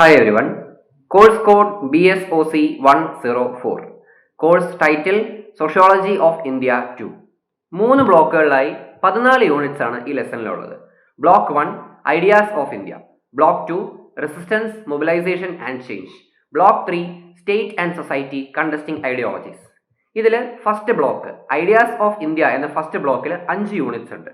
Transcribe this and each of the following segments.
Hi everyone. Course code BSOC 104. Course title sociology of India two മൂന്ന് ബ്ലോക്കുകളിലായി പതിനാല് units ആണ് ഈ ലെസണിലുള്ളത് block one ideas of India block two resistance mobilisation and change block three state and society contesting ideologies ഇതിൽ first block ideas of India എന്ന first ബ്ലോക്കിൽ അഞ്ച് units ഉണ്ട്.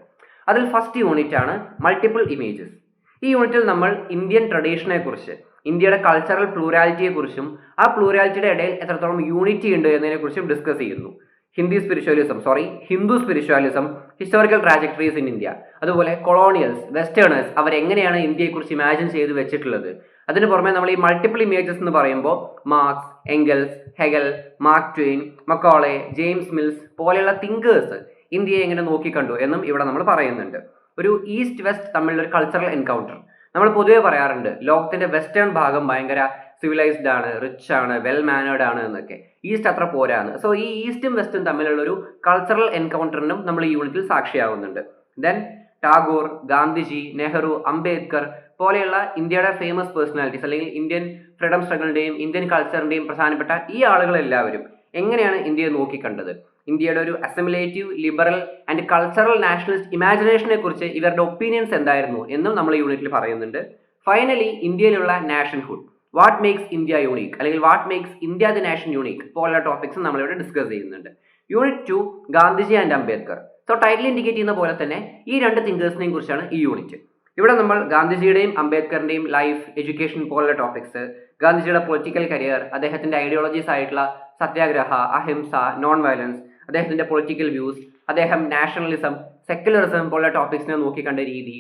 അതിൽ ഫസ്റ്റ് യൂണിറ്റ് ആണ് മൾട്ടിപ്പിൾ ഇമേജസ് ഈ യൂണിറ്റിൽ നമ്മൾ ഇന്ത്യൻ ട്രഡീഷനെ കുറിച്ച് ഇന്ത്യയുടെ കൾച്ചറൽ പ്ലൂരാലിറ്റിയെ കുറിച്ചും ആ പ്ലൂരാലിറ്റിയുടെ ഇടയിൽ എത്രത്തോളം യൂണിറ്റി ഉണ്ട് എന്നതിനെക്കുറിച്ചും ഡിസ്കസ് ചെയ്യുന്നു. Hindi spiritualism sorry Hindu spiritualism historical trajectories in India അതുപോലെ കൊളോണിയൽസ് വെസ്റ്റേണേഴ്സ് അവർ അവരെങ്ങനെയാണ് ഇന്ത്യയെക്കുറിച്ച് ഇമാജിൻ ചെയ്ത് വെച്ചിട്ടുള്ളത്? അതിന് പുറമെ നമ്മൾ ഈ മൾട്ടിപ്പിൾ ഇമേജസ് എന്ന് പറയുമ്പോൾ Marx Engels Hegel Mark Twain Macaulay James Mills പോലെയുള്ള തിങ്കേഴ്സ് ഇന്ത്യയെ എങ്ങനെ നോക്കിക്കണ്ടു എന്നും ഇവിടെ നമ്മൾ പറയുന്നുണ്ട്. ഒരു ഈസ്റ്റ് വെസ്റ്റ് തമ്മിലുള്ള ഒരു കൾച്ചറൽ എൻകൗണ്ടർ നമ്മൾ പൊതുവേ പറയാറുണ്ട് ലോകത്തിന്റെ വെസ്റ്റേൺ ഭാഗം ഭയങ്കര സിവിലൈസ്ഡ് ആണ് റിച്ച് ആണ് വെൽ മാനേർഡ് ആണ് എന്നൊക്കെ. ഈസ്റ്റ് അത്ര പോരാന്ന്. സോ ഈ ഈസ്റ്റും വെസ്റ്റും തമ്മിലുള്ള ഒരു കൾച്ചറൽ എൻകൗണ്ടറിനും നമ്മൾ ഈ യൂണിറ്റിൽ സാക്ഷിയാവുന്നുണ്ട്. ദെൻ ടാഗോർ ഗാന്ധിജി നെഹ്റു അംബേദ്കർ പോലെയുള്ള ഇന്ത്യയുടെ ഫേമസ് പേഴ്സണാലിറ്റീസ് അല്ലെങ്കിൽ ഇന്ത്യൻ ഫ്രീഡം സ്ട്രഗിളിന്റെയും ഇന്ത്യൻ കൾച്ചറിന്റെയും പ്രധാനപ്പെട്ട ഈ ആളുകളെല്ലാവരും എങ്ങനെയാണ് ഇന്ത്യയെ നോക്കിക്കണ്ടത്? ഇന്ത്യയുടെ ഒരു assimilative liberal and cultural nationalist ഇമാജിനേഷനെ കുറിച്ച് ഇവരുടെ ഒപ്പീനിയൻസ് എന്തായിരുന്നു എന്നും നമ്മൾ യൂണിറ്റിൽ പറയുന്നുണ്ട്. ഫൈനലി ഇന്ത്യയിലുള്ള nationhood what makes India unique അല്ലെങ്കിൽ what makes India the nation unique പോലുള്ള ടോപ്പിക്സും നമ്മളിവിടെ ഡിസ്കസ് ചെയ്യുന്നുണ്ട്. Unit two Gandhiji and Ambedkar so title indicate ചെയ്യുന്ന പോലെ തന്നെ ഈ രണ്ട് തിങ്കേഴ്സിനെയും കുറിച്ചാണ് ഈ യൂണിറ്റ് ഇവിടെ നമ്മൾ ഗാന്ധിജിയുടെയും അംബേദ്കറിന്റെയും ലൈഫ് എഡ്യൂക്കേഷൻ പോലുള്ള ടോപ്പിക്സ് ഗാന്ധിജിയുടെ പൊളിറ്റിക്കൽ കരിയർ അദ്ദേഹത്തിന്റെ ഐഡിയോളജീസ് ആയിട്ടുള്ള സത്യാഗ്രഹ അഹിംസ നോൺ വയലൻസ് അദ്ദേഹത്തിന്റെ പൊളിറ്റിക്കൽ വ്യൂസ് അദ്ദേഹം നാഷണലിസം സെക്യുലറിസം പോലുള്ള ടോപ്പിക്സിനെ നോക്കിക്കണ്ട രീതി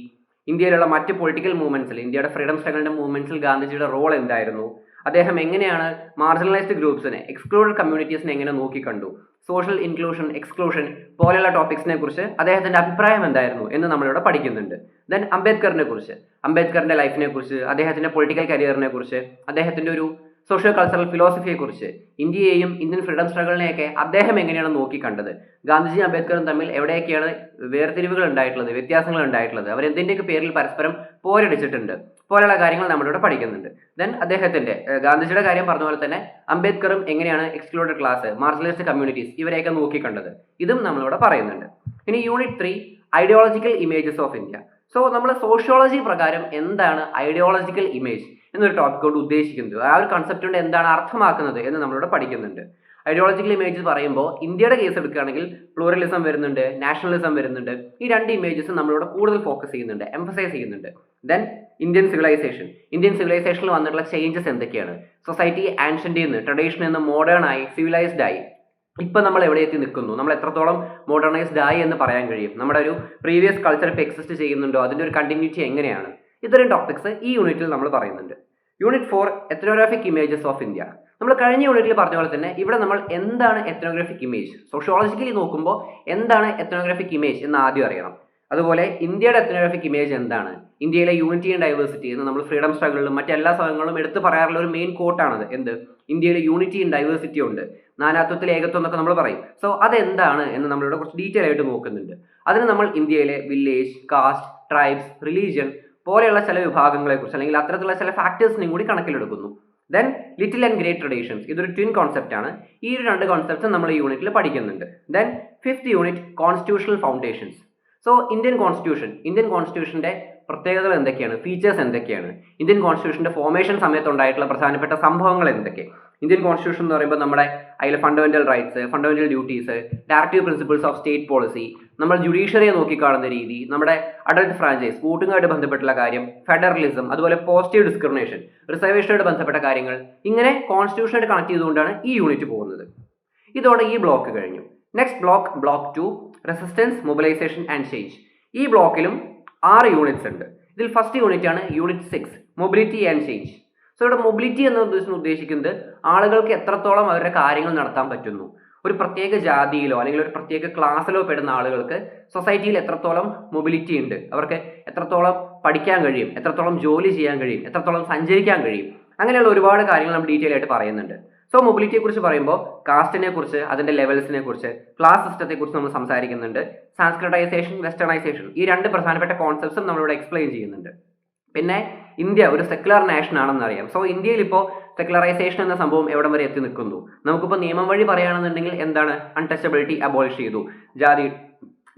ഇന്ത്യയിലുള്ള മറ്റ് പൊളിറ്റിക്കൽ മൂവ്മെൻസിൽ ഇന്ത്യയുടെ ഫ്രീഡം സ്ട്രഗിളിന്റെ മൂവ്മെന്റ്സിൽ ഗാന്ധിജിയുടെ റോൾ എന്തായിരുന്നു അദ്ദേഹം എങ്ങനെയാണ് മാർജിനലൈസ്ഡ് ഗ്രൂപ്പ്സിനെ എക്സ്ക്ലൂഡഡ് കമ്മ്യൂണിറ്റീസിനെ എങ്ങനെ നോക്കിക്കണ്ടു സോഷ്യൽ ഇൻക്ലൂഷൻ എക്സ്ക്ലൂഷൻ പോലെയുള്ള ടോപ്പിക്സിനെ കുറിച്ച് അദ്ദേഹത്തിന്റെ അഭിപ്രായം എന്തായിരുന്നു എന്ന് നമ്മളിവിടെ പഠിക്കുന്നുണ്ട്. ദെൻ അംബേദ്കറിനെ കുറിച്ച് അംബേദ്കറിന്റെ ലൈഫിനെ കുറിച്ച് അദ്ദേഹത്തിന്റെ പൊളിറ്റിക്കൽ കരിയറിനെ കുറിച്ച് അദ്ദേഹത്തിന്റെ ഒരു സോഷ്യോ കൾച്ചറൽ ഫിലോസഫിയെക്കുറിച്ച് ഇന്ത്യയെയും ഇന്ത്യൻ ഫ്രീഡം സ്ട്രഗിളിനെയൊക്കെ അദ്ദേഹം എങ്ങനെയാണ് നോക്കിക്കണ്ടത്? ഗാന്ധിജി അംബേദ്കറും തമ്മിൽ എവിടെയൊക്കെയാണ് വേർതിരിവുകൾ ഉണ്ടായിട്ടുള്ളത് വ്യത്യാസങ്ങൾ ഉണ്ടായിട്ടുള്ളത്? അവർ എന്തിന്റെയൊക്കെ പേരിൽ പരസ്പരം പോരടിച്ചിട്ടുണ്ട്? പോലെയുള്ള കാര്യങ്ങൾ നമ്മളിവിടെ പഠിക്കുന്നുണ്ട്. ദെൻ അദ്ദേഹത്തിന്റെ ഗാന്ധിജിയുടെ കാര്യം പറഞ്ഞ പോലെ തന്നെ അംബേദ്കറും എങ്ങനെയാണ് എക്സ്ക്ലൂഡഡ് ക്ലാസ് മാർജിനലൈസ്ഡ് കമ്മ്യൂണിറ്റീസ് ഇവരെയൊക്കെ നോക്കിക്കണ്ടത്? ഇതും നമ്മളിവിടെ പറയുന്നുണ്ട്. ഇനി unit three ideological images of India so നമ്മൾ സോഷ്യോളജി പ്രകാരം എന്താണ് ഐഡിയോളജിക്കൽ ഇമേജ് എന്നൊരു ടോപ്പിക് കൊണ്ട് ഉദ്ദേശിക്കുന്നത്. ആ ഒരു കൺസെപ്റ്റ് കൊണ്ട് എന്താണ് അർത്ഥമാക്കുന്നത് എന്ന് നമ്മളിവിടെ പഠിക്കുന്നുണ്ട്. ഐഡിയോളജിക്കൽ ഇമേജസ് പറയുമ്പോൾ ഇന്ത്യയുടെ കേസ് എടുക്കുകയാണെങ്കിൽ പ്ലൂറലിസം വരുന്നുണ്ട് നാഷണലിസം വരുന്നുണ്ട്. ഈ രണ്ട് ഇമേജസ് നമ്മളിവിടെ കൂടുതൽ ഫോക്കസ് ചെയ്യുന്നുണ്ട് എംഫസൈസ് ചെയ്യുന്നുണ്ട്. ദെൻ ഇന്ത്യൻ സിവിലൈസേഷൻ ഇന്ത്യൻ സിവിലൈസേഷനിൽ വന്നിട്ടുള്ള ചേഞ്ചസ് എന്തൊക്കെയാണ്? സൊസൈറ്റി ആൻഷ്യന്റിൽ നിന്ന് ട്രഡീഷണൽ നിന്ന് മോഡേൺ ആയി സിവിലൈസ്ഡ് ആയി. ഇപ്പം നമ്മൾ എവിടെ എത്തി നിൽക്കുന്നു? നമ്മൾ എത്രത്തോളം മോഡേണൈസ്ഡ് ആയി എന്ന് പറയാൻ കഴിയും? നമ്മുടെ ഒരു പ്രീവിയസ് കൾച്ചർ ഇപ്പോൾ എക്സിസ്റ്റ് ചെയ്യുന്നുണ്ടോ? അതിന്റെ ഒരു കണ്ടിന്യൂറ്റി എങ്ങനെയാണ്? ഇത്തരം ടോപ്പിക്സ് ഈ യൂണിറ്റിൽ നമ്മൾ പറയുന്നുണ്ട്. Unit four ethnographic images of India നമ്മൾ കഴിഞ്ഞ യൂണിറ്റിൽ പറഞ്ഞ പോലെ തന്നെ ഇവിടെ നമ്മൾ എന്താണ് എത്നോഗ്രാഫിക് ഇമേജ് സോഷ്യോളജിക്കലി നോക്കുമ്പോൾ എന്താണ് എത്നോഗ്രാഫിക് ഇമേജ് എന്ന് ആദ്യം അറിയണം. അതുപോലെ ഇന്ത്യയുടെ എത്നോഗ്രാഫിക് ഇമേജ് എന്താണ്? ഇന്ത്യയിലെ യൂണിറ്റി ആൻഡ് ഡൈവേഴ്സിറ്റി എന്ന് നമ്മൾ ഫ്രീഡം സ്ട്രഗിളിലും മറ്റെല്ലാ സ്ഥലങ്ങളിലും എടുത്തു പറയാറുള്ള ഒരു മെയിൻ കോട്ടാണത് എന്ത്? ഇന്ത്യയിലെ യൂണിറ്റി ആൻഡ് ഡൈവേഴ്സിറ്റി ഉണ്ട്. നാനാത്വത്തിൽ ഏകത്വം എന്നൊക്കെ നമ്മൾ പറയും. സോ അതെന്താണ് എന്ന് നമ്മളിവിടെ കുറച്ച് ഡീറ്റെയിൽ ആയിട്ട് നോക്കുന്നുണ്ട്. അതിന് നമ്മൾ ഇന്ത്യയിലെ വില്ലേജ് കാസ്റ്റ് ട്രൈബ്സ് റിലീജിയൻ പോലെയുള്ള ചില വിഭാഗങ്ങളെക്കുറിച്ച് അല്ലെങ്കിൽ അത്തരത്തിലുള്ള ചില ഫാക്ടേഴ്സിനെയും കൂടി കണക്കിലെടുക്കുന്നു. Then little and great traditions ഇതൊരു ട്വിൻ കോൺസെപ്റ്റ് ആണ്. ഈ ഒരു രണ്ട് കോൺസെപ്റ്റ്സ് നമ്മൾ ഈ യൂണിറ്റിൽ പഠിക്കുന്നുണ്ട്. Then fifth unit constitutional foundations so Indian constitution Indian കോൺസ്റ്റിറ്റ്യൂഷന്റെ പ്രത്യേകതകൾ എന്തൊക്കെയാണ്? ഫീച്ചേഴ്സ് എന്തൊക്കെയാണ്? ഇന്ത്യൻ കോൺസ്റ്റിറ്റ്യൂഷന്റെ ഫോർമേഷൻ സമയത്തുണ്ടായിട്ടുള്ള പ്രധാനപ്പെട്ട സംഭവങ്ങൾ എന്തൊക്കെ? ഇന്ത്യൻ കോൺസ്റ്റിറ്റ്യൂഷൻ എന്ന് പറയുമ്പോൾ നമ്മുടെ അതിൽ fundamental rights fundamental duties directive principles of state policy നമ്മൾ ജുഡീഷ്യറിയെ നോക്കിക്കാണുന്ന രീതി നമ്മുടെ അഡൽട്ട് ഫ്രാഞ്ചൈസ് വോട്ടിങ്ങുമായിട്ട് ബന്ധപ്പെട്ടുള്ള കാര്യം ഫെഡറലിസം അതുപോലെ പോസിറ്റീവ് ഡിസ്ക്രിമിനേഷൻ റിസർവേഷനുമായിട്ട് ബന്ധപ്പെട്ട കാര്യങ്ങൾ ഇങ്ങനെ കോൺസ്റ്റിറ്റ്യൂഷനായിട്ട് കണക്ട് ചെയ്തുകൊണ്ടാണ് ഈ യൂണിറ്റ് പോകുന്നത്. ഇതോടെ ഈ ബ്ലോക്ക് കഴിഞ്ഞു. Next block block two resistance mobilisation and change ഈ ബ്ലോക്കിലും ആറ് യൂണിറ്റ്സ് ഉണ്ട്. ഇതിൽ ഫസ്റ്റ് യൂണിറ്റ് ആണ് unit six mobility and change so ഇവിടെ മൊബിലിറ്റി എന്ന് ഉദ്ദേശം ഉദ്ദേശിക്കുന്നത് ആളുകൾക്ക് എത്രത്തോളം അവരുടെ കാര്യങ്ങൾ നടത്താൻ പറ്റുന്നു. ഒരു പ്രത്യേക ജാതിയിലോ അല്ലെങ്കിൽ ഒരു പ്രത്യേക ക്ലാസ്സിലോ പെടുന്ന ആളുകൾക്ക് സൊസൈറ്റിയിൽ എത്രത്തോളം മൊബിലിറ്റി ഉണ്ട്? അവർക്ക് എത്രത്തോളം പഠിക്കാൻ കഴിയും? എത്രത്തോളം ജോലി ചെയ്യാൻ കഴിയും? എത്രത്തോളം സഞ്ചരിക്കാൻ കഴിയും? അങ്ങനെയുള്ള ഒരുപാട് കാര്യങ്ങൾ നമ്മൾ ഡീറ്റെയിൽ ആയിട്ട് പറയുന്നുണ്ട്. സോ മൊബിലിറ്റിയെ കുറിച്ച് പറയുമ്പോൾ കാസ്റ്റിനെ കുറിച്ച് അതിന്റെ ലെവൽസിനെ കുറിച്ച് ക്ലാസ് സിസ്റ്റത്തെ കുറിച്ച് നമ്മൾ സംസാരിക്കുന്നുണ്ട്. സാൻസ്ക്രിറ്റൈസേഷൻ വെസ്റ്റേണൈസേഷൻ ഈ രണ്ട് പ്രധാനപ്പെട്ട കോൺസെപ്റ്റ്സും നമ്മളിവിടെ എക്സ്പ്ലെയിൻ ചെയ്യുന്നുണ്ട്. പിന്നെ ഇന്ത്യ ഒരു സെക്കുലർ നാഷൻ ആണെന്ന് അറിയാം. സോ ഇന്ത്യയിൽ ഇപ്പോൾ സെക്കുലറൈസേഷൻ എന്ന സംഭവം എവിടം വരെ എത്തി നിൽക്കുന്നു? നമുക്കിപ്പോൾ നിയമം വഴി പറയുകയാണെന്നുണ്ടെങ്കിൽ എന്താണ്? അൺടച്ചബിലിറ്റി അബോളിഷ് ചെയ്തു. ജാതി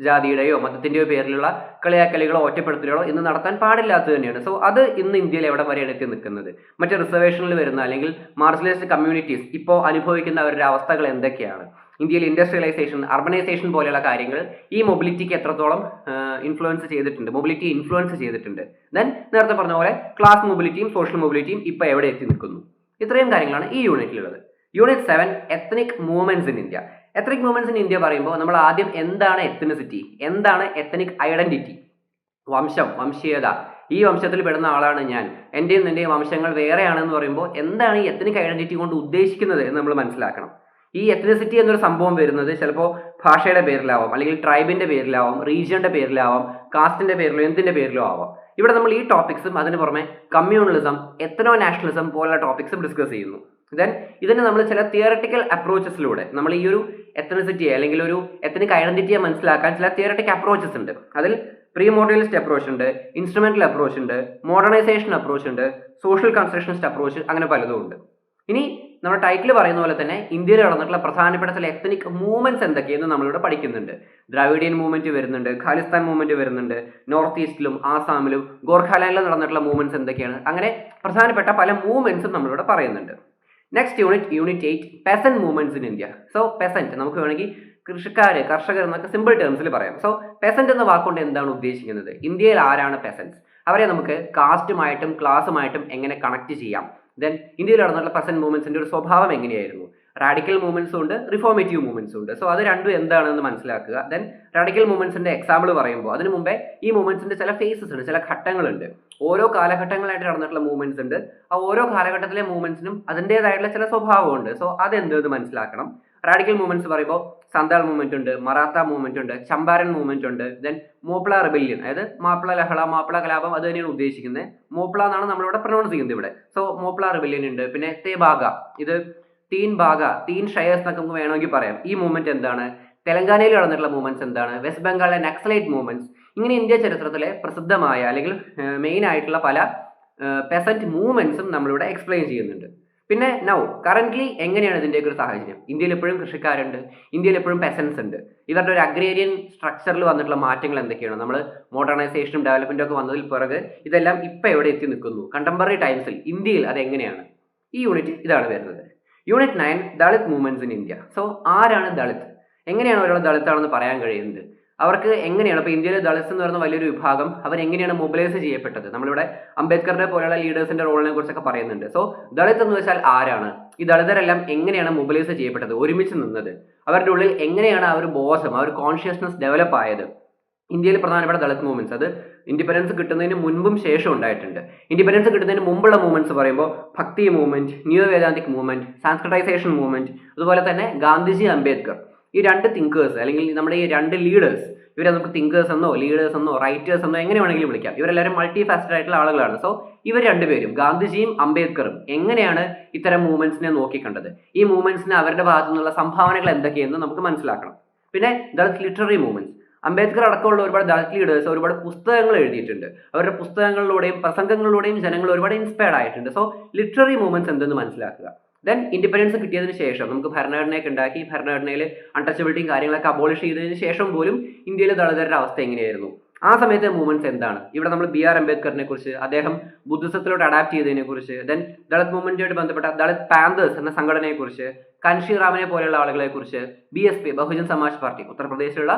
ജാതിയുടെയോ മതത്തിന്റെയോ പേരിലുള്ള കളിയാക്കലുകളോ ഒറ്റപ്പെടുത്തലുകളോ ഇന്ന് നടത്താൻ പാടില്ലാത്തത് തന്നെയാണ്. സോ അത് ഇന്ന് ഇന്ത്യയിൽ എവിടെ വരെയാണ് എത്തി നിൽക്കുന്നത്? മറ്റ് റിസർവേഷനിൽ വരുന്ന അല്ലെങ്കിൽ മാർജിനലൈസ്ഡ് കമ്മ്യൂണിറ്റീസ് ഇപ്പോൾ അനുഭവിക്കുന്ന അവരുടെ അവസ്ഥകൾ എന്തൊക്കെയാണ്? ഇന്ത്യയിൽ ഇൻഡസ്ട്രിയലൈസേഷൻ അർബനൈസേഷൻ പോലെയുള്ള കാര്യങ്ങൾ ഈ മൊബിലിറ്റിക്ക് എത്രത്തോളം ഇൻഫ്ലുവൻസ് ചെയ്തിട്ടുണ്ട് മൊബിലിറ്റി ഇൻഫ്ലുവൻസ് ചെയ്തിട്ടുണ്ട്. ദെൻ നേരത്തെ പറഞ്ഞ പോലെ ക്ലാസ് മൊബിലിറ്റിയും സോഷ്യൽ മൊബിലിറ്റിയും ഇപ്പോൾ എവിടെ എത്തി നിൽക്കുന്നു? ഇത്രയും കാര്യങ്ങളാണ് ഈ യൂണിറ്റിലുള്ളത് unit seven ethnic movements in India ethnic movements in India പറയുമ്പോൾ നമ്മൾ ആദ്യം എന്താണ് എത്നിസിറ്റി എന്താണ് എത്നിക് ഐഡന്റിറ്റി വംശം വംശീയത. ഈ വംശത്തിൽ പെടുന്ന ആളാണ് ഞാൻ. എന്റെയും നിന്റെയും വംശങ്ങൾ വേറെയാണെന്ന് പറയുമ്പോൾ എന്താണ് ഈ എത്നിക് ഐഡന്റിറ്റി കൊണ്ട് ഉദ്ദേശിക്കുന്നത് എന്ന് നമ്മൾ മനസ്സിലാക്കണം. ഈ എത്നിസിറ്റി എന്നൊരു സംഭവം വരുന്നത് ചിലപ്പോൾ ഭാഷയുടെ പേരിലാവാം അല്ലെങ്കിൽ ട്രൈബിന്റെ പേരിലാവാം റീജിയന്റെ പേരിലാവാം കാസ്റ്റിന്റെ പേരിലോ എന്തിന്റെ പേരിലോ ആവാം. ഇവിടെ നമ്മൾ ഈ ടോപ്പിക്സും അതിന് പുറമെ കമ്മ്യൂണലിസം എത്തനോ നാഷണലിസം പോലുള്ള ടോപ്പിക്സും ഡിസ്കസ് ചെയ്യുന്നു. ദെൻ ഇതിന് നമ്മൾ ചില തിയറട്ടിക്കൽ അപ്രോച്ചസിലൂടെ നമ്മൾ ഈ ഒരു എത്തനിസിറ്റിയെ അല്ലെങ്കിൽ ഒരു എത്തനിക് ഐഡന്റിറ്റിയെ മനസ്സിലാക്കാൻ ചില തിയറട്ടിക് അപ്രോച്ചസ് ഉണ്ട്. അതിൽ പ്രീ മോഡലിസ്റ്റ് അപ്രോച്ച് ഉണ്ട് ഇൻസ്ട്രുമെന്റൽ അപ്രോച്ച് ഉണ്ട് മോഡേണൈസേഷൻ അപ്രോച്ച് ഉണ്ട് സോഷ്യൽ കൺസ്ട്രക്ഷനിസ്റ്റ് അപ്രോച്ച് അങ്ങനെ പലതും ഉണ്ട്. ഇനി നമ്മുടെ ടൈറ്റിൽ പറയുന്ന പോലെ തന്നെ ഇന്ത്യയിൽ നടന്നിട്ടുള്ള പ്രധാനപ്പെട്ട ചില എത്തനിക് മൂവ്മെന്റ്സ് എന്തൊക്കെയെന്ന് നമ്മളിവിടെ പഠിക്കുന്നുണ്ട്. ദ്രാവിഡിയൻ മൂവ്മെന്റ് വരുന്നുണ്ട് ഖാലിസ്ഥാൻ മൂവ്മെന്റ് വരുന്നുണ്ട് നോർത്ത് ഈസ്റ്റിലും ആസാമിലും ഗോർഖാലാൻഡിലും നടന്നിട്ടുള്ള മൂവ്മെന്റ്സ് എന്തൊക്കെയാണ്? അങ്ങനെ പ്രധാനപ്പെട്ട പല മൂവ്മെന്റ്സും നമ്മളിവിടെ പറയുന്നുണ്ട്. Next unit unit eight peasant movements in India so peasant നമുക്ക് വേണമെങ്കിൽ കൃഷിക്കാര് കർഷകർ എന്നൊക്കെ സിമ്പിൾ ടേംസിൽ പറയാം. സോ പെസന്റ് എന്ന വാക്കുകൊണ്ട് എന്താണ് ഉദ്ദേശിക്കുന്നത്? ഇന്ത്യയിൽ ആരാണ് പെസൻസ് അവരെ നമുക്ക് കാസ്റ്റുമായിട്ടും ക്ലാസ്സുമായിട്ടും എങ്ങനെ കണക്ട് ചെയ്യാം? ദെൻ ഇന്ത്യയിൽ നടന്നിട്ടുള്ള പ്രസന്റ് മൂവ്മെന്റ്സിന്റെ ഒരു സ്വഭാവം എങ്ങനെയായിരുന്നു? റാഡിക്കൽ മൂവ്മെന്റ്സും ഉണ്ട് റിഫോമേറ്റീവ് മൂവ്മെന്റ്സും ഉണ്ട്. സോ അത് രണ്ടും എന്താണെന്ന് മനസ്സിലാക്കുക. ദെൻ റാഡിക്കൽ മൂവ്മെന്റ്സിന്റെ എക്സാമ്പിൾ പറയുമ്പോൾ അതിന് മുമ്പേ ഈ മൂവ്മെന്റ്സിന്റെ ചില ഫേസസ് ഉണ്ട് ചില ഘട്ടങ്ങളുണ്ട്. ഓരോ കാലഘട്ടങ്ങളായിട്ട് നടന്നിട്ടുള്ള മൂവ്മെന്റ്സ് ഉണ്ട്. ആ ഓരോ കാലഘട്ടത്തിലെ മൂവ്മെന്റ്സിനും അതിന്റെതായിട്ടുള്ള ചില സ്വഭാവമുണ്ട്. സോ അതെന്തെന്ന് മനസ്സിലാക്കണം? റാഡിക്കൽ മൂവ്മെന്റ്സ് പറയുമ്പോൾ സന്താൾ മൂവ്മെന്റ് ഉണ്ട് മറാത്ത മൂവ്മെന്റ് ഉണ്ട് ചമ്പാരൻ മൂവ്മെന്റ് ഉണ്ട് ദെൻ മോപ്ല റിബല്യൻ അതായത് മാപ്പിള ലഹള മാപ്പിള കലാപം അത് തന്നെയാണ് ഉദ്ദേശിക്കുന്നത്. മോപ്ല എന്നാണ് നമ്മളിവിടെ പ്രൊനൗൺസ് ചെയ്യുന്നത് ഇവിടെ. സോ മോപ്ല റിബല്യൻ ഉണ്ട്. പിന്നെ തേബാഗ ഇത് തീൻ ബാഗ തീൻ ഷയേഴ്സ് എന്നൊക്കെ നമുക്ക് വേണമെങ്കിൽ പറയാം. ഈ മൂവ്മെന്റ് എന്താണ്? തെലങ്കാനയിൽ നടന്നിട്ടുള്ള മൂവ്മെന്റ്സ് എന്താണ്? വെസ്റ്റ് ബംഗാളിലെ നക്സലൈറ്റ് മൂവ്മെന്റ്സ് ഇങ്ങനെ ഇന്ത്യ ചരിത്രത്തിലെ പ്രസിദ്ധമായ അല്ലെങ്കിൽ മെയിൻ ആയിട്ടുള്ള പല പെസന്റ് മൂവ്മെന്റ്സും നമ്മളിവിടെ എക്സ്പ്ലെയിൻ ചെയ്യുന്നുണ്ട്. പിന്നെ നൗ കറന്റ്ലി എങ്ങനെയാണ് ഇതിന്റെയൊക്കെ ഒരു സാഹചര്യം? ഇന്ത്യയിൽ എപ്പോഴും കൃഷിക്കാരുണ്ട് ഇന്ത്യയിൽ എപ്പോഴും പെസൻസ് ഉണ്ട്. ഇവരുടെ ഒരു അഗ്രേരിയൻ സ്ട്രക്ചറിൽ വന്നിട്ടുള്ള മാറ്റങ്ങൾ എന്തൊക്കെയാണ്? നമ്മൾ മോഡേണൈസേഷനും ഡെവലപ്മെന്റും ഒക്കെ വന്നതിൽ പുറകെ ഇതെല്ലാം ഇപ്പം എവിടെ എത്തി നിൽക്കുന്നു? കണ്ടംപററി ടൈംസിൽ ഇന്ത്യയിൽ അത് എങ്ങനെയാണ്? ഈ യൂണിറ്റ് ഇതാണ് വരുന്നത്. Unit nine Dalit movements in India so ആരാണ് ദളിത്? എങ്ങനെയാണ് ഒരാൾ ദളിത്താണെന്ന് പറയാൻ കഴിയുന്നത്? അവർക്ക് എങ്ങനെയാണ് ഇപ്പോൾ ഇന്ത്യയിലെ ദളിത്സ് എന്ന് പറയുന്ന വലിയൊരു വിഭാഗം അവരെങ്ങനെയാണ് മൊബിലൈസ് ചെയ്യപ്പെട്ടത്? നമ്മളിവിടെ അംബേദ്കറിനെ പോലെയുള്ള ലീഡേഴ്സിന്റെ റോളിനെ കുറിച്ചൊക്കെ പറയുന്നുണ്ട്. സോ ദളിത് എന്ന് വെച്ചാൽ ആരാണ്? ഈ ദളിതരെല്ലാം എങ്ങനെയാണ് മൊബിലൈസ് ചെയ്യപ്പെട്ടത്? ഒരുമിച്ച് നിന്നത്. അവരുടെ ഉള്ളിൽ എങ്ങനെയാണ് ആ ഒരു ബോധം ആ ഒരു കോൺഷ്യസ്നസ് ഡെവലപ്പ് ആയത്? ഇന്ത്യയിൽ പ്രധാനപ്പെട്ട ദളിത് മൂവ്മെന്റ്സ് അത് ഇൻഡിപെൻഡൻസ് കിട്ടുന്നതിന് മുൻപും ശേഷം ഉണ്ടായിട്ടുണ്ട്. ഇൻഡിപെൻഡൻസ് കിട്ടുന്നതിന് മുമ്പുള്ള മൂവ്മെന്റ്സ് പറയുമ്പോൾ Bhakti movement new Vedantic movement Sanskritisation movement അതുപോലെ തന്നെ ഗാന്ധിജി അംബേദ്കർ. ഈ രണ്ട് തിങ്കേഴ്സ് അല്ലെങ്കിൽ നമ്മുടെ ഈ രണ്ട് ലീഡേഴ്സ് ഇവരെ നമുക്ക് തിങ്കേഴ്സ് എന്നോ ലീഡേഴ്സ് എന്നോ റൈറ്റേഴ്സ് എന്നോ എങ്ങനെ വേണമെങ്കിലും വിളിക്കാം. ഇവരെല്ലാവരും മൾട്ടി ഫാസ്റ്റഡ് ആയിട്ടുള്ള ആളുകളാണ്. സോ ഇവർ രണ്ടുപേരും ഗാന്ധിജിയും അംബേദ്കറും എങ്ങനെയാണ് ഇത്തരം മൂവ്മെന്റ്സിനെ നോക്കിക്കണ്ടത്? ഈ മൂവ്മെന്റ്സിന് അവരുടെ ഭാഗത്തു നിന്നുള്ള സംഭാവനകൾ എന്തൊക്കെയെന്ന് നമുക്ക് മനസ്സിലാക്കണം. പിന്നെ ദളിത് ലിറ്റററി മൂവ്മെന്റ്സ് അംബേദ്കർ അടക്കമുള്ള ഒരുപാട് ദളിത് ലീഡേഴ്സ് ഒരുപാട് പുസ്തകങ്ങൾ എഴുതിയിട്ടുണ്ട്. അവരുടെ പുസ്തകങ്ങളിലൂടെയും പ്രസംഗങ്ങളിലൂടെയും ജനങ്ങൾ ഒരുപാട് ഇൻസ്പയർഡ് ആയിട്ടുണ്ട്. സോ ലിറ്റററി മൂവ്മെന്റ്സ് എന്തെന്ന് മനസ്സിലാക്കുക? ദെൻ ഇൻഡിപെൻഡൻസ് കിട്ടിയതിന് ശേഷം നമുക്ക് ഭരണഘടനയൊക്കെ ഉണ്ടാക്കി. ഭരണഘടനയിൽ അൺടച്ചബിലിറ്റിയും കാര്യങ്ങളൊക്കെ അബോളിഷ് ചെയ്തതിന് ശേഷം പോലും ഇന്ത്യയിലെ ദളിതരുടെ അവസ്ഥ എങ്ങനെയായിരുന്നു? ആ സമയത്തെ മൂവ്മെന്റ്സ് എന്താണ്? ഇവിടെ നമ്മൾ ബി ആർ അംബേദ്കറിനെ കുറിച്ച് അദ്ദേഹം ബുദ്ധിസത്തിലോട്ട് അഡാപ്റ്റ് ചെയ്തതിനെ കുറിച്ച് ദെൻ ദളിത് മൂവ്മെന്റുമായിട്ട് ബന്ധപ്പെട്ട ദളിത് പാന്തേഴ്സ് എന്ന സംഘടനയെ കുറിച്ച് കൻഷി റാമിനെ പോലെയുള്ള ആളുകളെ കുറിച്ച് B S P Bahujan Samaj party ഉത്തർപ്രദേശിലുള്ള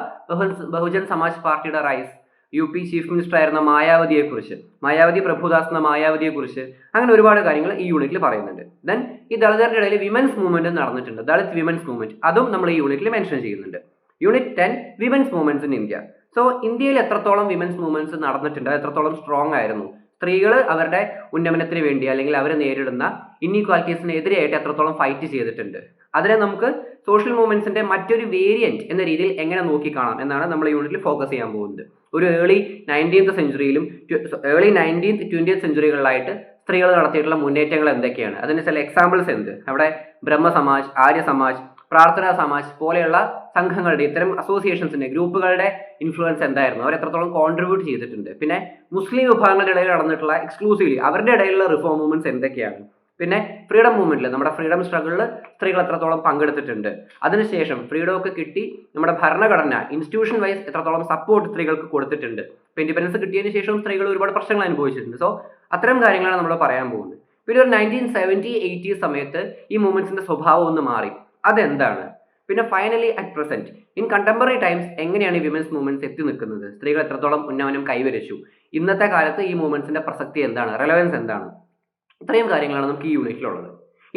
Bahujan Samaj പാർട്ടിയുടെ rise U P chief minister ആയിരുന്ന മായാവതിയെക്കുറിച്ച് മായാവതി പ്രഭുദാസ് എന്ന മായാവതിയെക്കുറിച്ച് അങ്ങനെ ഒരുപാട് കാര്യങ്ങൾ ഈ യൂണിറ്റിൽ പറയുന്നുണ്ട്. ദെൻ ഈ ദളിതരുടെ ഇടയിൽ വിമൻസ് മൂവ്മെന്റ് നടന്നിട്ടുണ്ട്. ദളിത് വിമൻസ് മൂവ്മെന്റ് അതും നമ്മൾ ഈ യൂണിറ്റിൽ മെൻഷൻ ചെയ്യുന്നുണ്ട്. Unit ten women's movements in India so ഇന്ത്യയിൽ എത്രത്തോളം വിമൻസ് മൂവ്മെന്റ്സ് നടന്നിട്ടുണ്ട്? എത്രത്തോളം സ്ട്രോങ് ആയിരുന്നു? സ്ത്രീകൾ അവരുടെ ഉന്നമനത്തിന് വേണ്ടി അല്ലെങ്കിൽ അവർ നേരിടുന്ന ഇന്നീക്വാലിറ്റീസിനെതിരെയായിട്ട് എത്രത്തോളം ഫൈറ്റ് ചെയ്തിട്ടുണ്ട്? അതിനെ നമുക്ക് സോഷ്യൽ മൂവ്മെന്റ്സിന്റെ മറ്റൊരു വേരിയന്റ് എന്ന രീതിയിൽ എങ്ങനെ നോക്കിക്കാണാം എന്നാണ് നമ്മൾ യൂണിറ്റിൽ ഫോക്കസ് ചെയ്യാൻ പോകുന്നത്. ഒരു ഏർലി നയന്റീൻത്ത് സെഞ്ചുറിയിലും ഏർലി നയന്റീൻത്ത് ട്വന്റിയത്ത് സെഞ്ചുറികളിലായിട്ട് സ്ത്രീകൾ നടത്തിയിട്ടുള്ള മുന്നേറ്റങ്ങൾ എന്തൊക്കെയാണ്? അതിന് ചില എക്സാമ്പിൾസ് എന്ത്? അവിടെ ബ്രഹ്മസമാജ് ആര്യ സമാജ് പ്രാർത്ഥനാ സമാജ് പോലെയുള്ള സംഘങ്ങളുടെ ഇത്തരം അസോസിയേഷൻസിന്റെ ഗ്രൂപ്പുകളുടെ ഇൻഫ്ലുവൻസ് എന്തായിരുന്നു? അവർ എത്രത്തോളം കോൺട്രിബ്യൂട്ട് ചെയ്തിട്ടുണ്ട്? പിന്നെ മുസ്ലിം വിഭാഗങ്ങളുടെ ഇടയിൽ നടന്നിട്ടുള്ള എക്സ്ക്ലൂസീവ്ലി അവരുടെ ഇടയിലുള്ള റിഫോം മൂവ്മെന്റ്സ് എന്തൊക്കെയാണ്? പിന്നെ ഫ്രീഡം മൂവ്മെന്റിൽ നമ്മുടെ ഫ്രീഡം സ്ട്രഗിളിൽ സ്ത്രീകൾ എത്രത്തോളം പങ്കെടുത്തിട്ടുണ്ട്. അതിനുശേഷം ഫ്രീഡം ഒക്കെ കിട്ടി നമ്മുടെ ഭരണഘടന ഇൻസ്റ്റിറ്റ്യൂഷൻ വൈസ് എത്രത്തോളം സപ്പോർട്ട് സ്ത്രീകൾക്ക് കൊടുത്തിട്ടുണ്ട്. ഇപ്പൊ ഇൻഡിപെൻഡൻസ് കിട്ടിയതിന് ശേഷം സ്ത്രീകൾ ഒരുപാട് പ്രശ്നങ്ങൾ അനുഭവിച്ചിട്ടുണ്ട്. സോ അത്തരം കാര്യങ്ങളാണ് നമ്മൾ പറയാൻ പോകുന്നത്. പിന്നെ ഒരു നയന്റീൻ സെവന്റി എയ്റ്റി സമയത്ത് ഈ മൂവ്മെന്റ്സിന്റെ സ്വഭാവം ഒന്ന് മാറി. അതെന്താണ്? പിന്നെ finally at present in contemporary times എങ്ങനെയാണ് ഈ വിമൻസ് മൂവ്മെന്റ്സ് എത്തി നിൽക്കുന്നത്? സ്ത്രീകൾ എത്രത്തോളം ഉന്നമനം കൈവരിച്ചു? ഇന്നത്തെ കാലത്ത് ഈ മൂവ്മെന്റ്സിന്റെ പ്രസക്തി എന്താണ്? റെലവൻസ് എന്താണ്? ഇത്രയും കാര്യങ്ങളാണ് നമുക്ക് ഈ യൂണിറ്റിലുള്ളത്.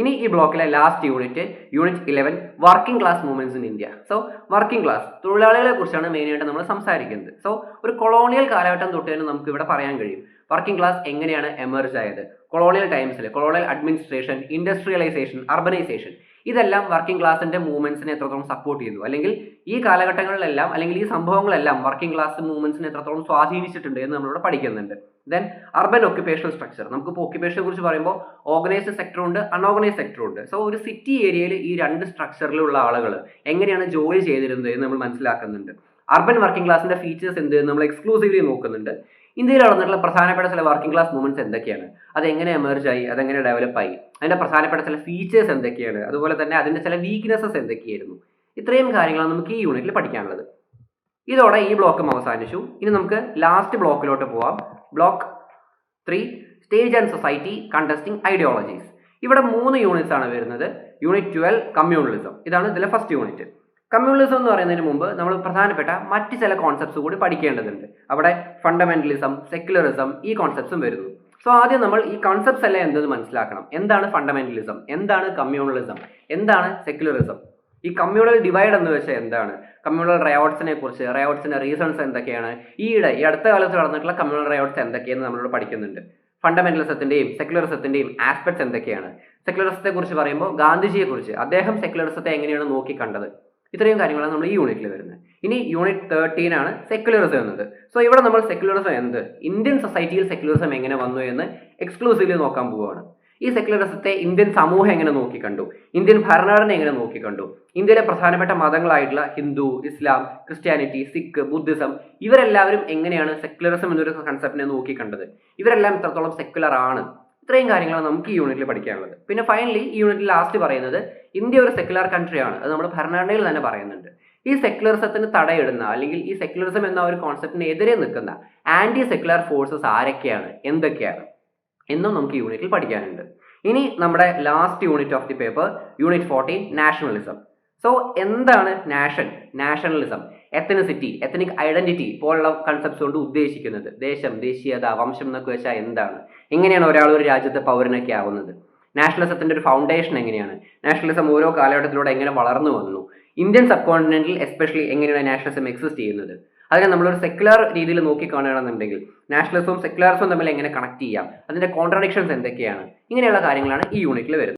ഇനി ഈ ബ്ലോക്കിലെ last unit unit eleven working class movements in India so working class തൊഴിലാളികളെ കുറിച്ചാണ് മെയിനായിട്ട് നമ്മൾ സംസാരിക്കുന്നത്. സോ ഒരു കൊളോണിയൽ കാലഘട്ടം തൊട്ട് തന്നെ നമുക്ക് ഇവിടെ പറയാൻ കഴിയും. വർക്കിംഗ് ക്ലാസ് എങ്ങനെയാണ് എമർജ് ആയത്? കൊളോണിയൽ ടൈംസിൽ കൊളോണിയൽ അഡ്മിനിസ്ട്രേഷൻ ഇൻഡസ്ട്രിയലൈസേഷൻ അർബനൈസേഷൻ. ഇതെല്ലാം വർക്കിംഗ് ക്ലാസിന്റെ മൂവ്മെന്റ്സിനെ എത്രത്തോളം സപ്പോർട്ട് ചെയ്തു അല്ലെങ്കിൽ ഈ കാലഘട്ടങ്ങളിലെല്ലാം അല്ലെങ്കിൽ ഈ സംഭവങ്ങളെല്ലാം വർക്കിംഗ് ക്ലാസ് മൂവ്മെന്റ്സിനെ എത്രത്തോളം സ്വാധീനിച്ചിട്ടുണ്ട് എന്ന് നമ്മളിവിടെ പഠിക്കുന്നുണ്ട്. ദെൻ അർബൻ ഒക്യുപേഷണൽ സ്ട്രക്ചർ നമുക്കിപ്പോൾ ഒക്യുപേഷനെ കുറിച്ച് പറയുമ്പോൾ ഓർഗനൈസ്ഡ് സെക്ടർ ഉണ്ട് അൺഓർഗനൈസ്ഡ് സെക്ടർ ഉണ്ട്. സോ ഒരു സിറ്റി ഏരിയയിൽ ഈ രണ്ട് സ്ട്രക്ചറിലുള്ള ആളുകൾ എങ്ങനെയാണ് ജോലി ചെയ്തിരുന്നത് എന്ന് നമ്മൾ മനസ്സിലാക്കുന്നുണ്ട്. അർബൻ വർക്കിംഗ് ക്ലാസിന്റെ ഫീച്ചേഴ്സ് എന്ത് നമ്മൾ എക്സ്ക്ലൂസീവ്ലി നോക്കുന്നുണ്ട്. ഇന്ത്യയിൽ നടന്നിട്ടുള്ള പ്രധാനപ്പെട്ട ചില വർക്കിംഗ് ക്ലാസ് മൂവ്മെന്റ്സ് എന്തൊക്കെയാണ്? അത് എങ്ങനെ എമർജ് ആയി? അതെങ്ങനെ ഡെവലപ്പ് ആയി? അതിന്റെ പ്രധാനപ്പെട്ട ചില ഫീച്ചേഴ്സ് എന്തൊക്കെയാണ്? അതുപോലെ തന്നെ അതിന്റെ ചില വീക്ക്നെസ്സസ് എന്തൊക്കെയായിരുന്നു? ഇത്രയും കാര്യങ്ങളാണ് നമുക്ക് ഈ യൂണിറ്റിൽ പഠിക്കാനുള്ളത്. ഇതോടെ ഈ ബ്ലോക്കും അവസാനിച്ചു. ഇനി നമുക്ക് ലാസ്റ്റ് ബ്ലോക്കിലോട്ട് പോവാം. Block three state and society contesting ideologies ഇവിടെ മൂന്ന് യൂണിറ്റ്സ് ആണ് വരുന്നത്. യൂണിറ്റ് ട്വൽവ് കമ്മ്യൂണലിസം ഇതാണ് ഇതിലെ ഫസ്റ്റ് യൂണിറ്റ് കമ്മ്യൂണലിസം എന്ന് പറയുന്നതിന് മുമ്പ് നമ്മൾ പ്രധാനപ്പെട്ട മറ്റ് ചില കോൺസെപ്റ്റ്സ് കൂടി പഠിക്കേണ്ടതുണ്ട്. അവിടെ ഫണ്ടമെന്റലിസം സെക്യുലറിസം ഈ കോൺസെപ്റ്റ്സും വരുന്നു. സോ ആദ്യം നമ്മൾ ഈ കോൺസെപ്റ്റ്സ് എല്ലാം എന്തെന്ന് മനസ്സിലാക്കണം. എന്താണ് ഫണ്ടമെന്റലിസം എന്താണ് കമ്മ്യൂണലിസം എന്താണ് സെക്യുലറിസം ഈ കമ്മ്യൂണൽ ഡിവൈഡ് എന്ന് വെച്ചാൽ എന്താണ്? കമ്മ്യൂണൽ റയോട്ട്സിനെ കുറിച്ച് റയോട്ട്സിന്റെ റീസൺസ് എന്തൊക്കെയാണ്? ഈയിടെ ഈ അടുത്ത കാലത്ത് നടന്നിട്ടുള്ള കമ്മ്യൂണൽ റയോട്ട്സ് എന്തൊക്കെയെന്ന് നമ്മളിവിടെ പഠിക്കുന്നുണ്ട്. ഫണ്ടമെന്റലിസത്തിന്റെയും സെക്യുലറിസത്തിന്റെയും ആസ്പെക്ട്സ് എന്തൊക്കെയാണ്? സെക്യുലറിസത്തെ കുറിച്ച് പറയുമ്പോൾ ഗാന്ധിജിയെ കുറിച്ച് അദ്ദേഹം സെക്യുലറിസത്തെ എങ്ങനെയാണ് നോക്കിക്കണ്ടത്? ഇത്രയും കാര്യങ്ങളാണ് നമ്മൾ ഈ യൂണിറ്റിൽ വരുന്നത്. ഇനി യൂണിറ്റ് തേർട്ടീൻ ആണ് സെക്യുലറിസം എന്നത്. സോ ഇവിടെ നമ്മൾ സെക്യുലറിസം എന്ത്? ഇന്ത്യൻ സൊസൈറ്റിയിൽ സെക്യുലറിസം എങ്ങനെ വന്നു എന്ന് എക്സ്ക്ലൂസീവ്ലി നോക്കാൻ പോവുകയാണ്. ഈ സെക്യുലറിസത്തെ ഇന്ത്യൻ സമൂഹം എങ്ങനെ നോക്കിക്കണ്ടു? ഇന്ത്യൻ ഭരണഘടന എങ്ങനെ നോക്കിക്കണ്ടു? ഇന്ത്യയിലെ പ്രധാനപ്പെട്ട മതങ്ങളായിട്ടുള്ള ഹിന്ദു ഇസ്ലാം ക്രിസ്ത്യാനിറ്റി സിഖ് ബുദ്ധിസം ഇവരെല്ലാവരും എങ്ങനെയാണ് സെക്യുലറിസം എന്നൊരു കൺസെപ്റ്റിനെ നോക്കിക്കണ്ടത്? ഇവരെല്ലാം ഇത്രത്തോളം സെക്യുലർ ആണ്? ഇത്രയും കാര്യങ്ങളാണ് നമുക്ക് ഈ യൂണിറ്റിൽ പഠിക്കാനുള്ളത്. പിന്നെ ഫൈനലി ഈ യൂണിറ്റിൽ ലാസ്റ്റ് പറയുന്നത് ഇന്ത്യ ഒരു സെക്യുലർ കൺട്രിയാണ് അത് നമ്മൾ ഭരണഘടനയിൽ തന്നെ പറയുന്നുണ്ട്. ഈ സെക്യുലറിസത്തിന് തടയിടുന്ന അല്ലെങ്കിൽ ഈ സെക്യുലറിസം എന്ന ഒരു കോൺസെപ്റ്റിന് എതിരെ നിൽക്കുന്ന ആന്റി സെക്യുലർ ഫോഴ്സസ് ആരൊക്കെയാണ്? എന്തൊക്കെയാണ്? എന്നും നമുക്ക് യൂണിറ്റിൽ പഠിക്കാനുണ്ട്. ഇനി നമ്മുടെ last unit of the paper unit fourteen nationalism so എന്താണ് nation nationalism ethnicity ethnic identity പോലുള്ള കൺസെപ്റ്റ്സ് കൊണ്ട് ഉദ്ദേശിക്കുന്നത്. ദേശം ദേശീയത വംശം എന്നൊക്കെ വെച്ചാൽ എന്താണ്? എങ്ങനെയാണ് ഒരാൾ ഒരു രാജ്യത്തെ പൗരനൊക്കെ ആവുന്നത്? നാഷണലിസത്തിന്റെ ഒരു ഫൗണ്ടേഷൻ എങ്ങനെയാണ്? നാഷണലിസം ഓരോ കാലഘട്ടത്തിലൂടെ എങ്ങനെ വളർന്നു വന്നു? ഇന്ത്യൻ സബ് കോണ്ടിനെന്റിൽ എസ്പെഷ്യലി എങ്ങനെയാണ് നാഷണലിസം എക്സിസ്റ്റ് ചെയ്യുന്നത്? അതിനെ നമ്മളൊരു സെക്യുലർ രീതിയിൽ നോക്കി കാണുകയാണെന്നുണ്ടെങ്കിൽ നാഷണലിസവും സെക്യുലറിസവും തമ്മിൽ എങ്ങനെ കണക്ട് ചെയ്യാം? അതിന്റെ കോൺട്രഡിക്ഷൻസ് എന്തൊക്കെയാണ്? ഇങ്ങനെയുള്ള കാര്യങ്ങളാണ് ഈ യൂണിറ്റിൽ വരുന്നത്.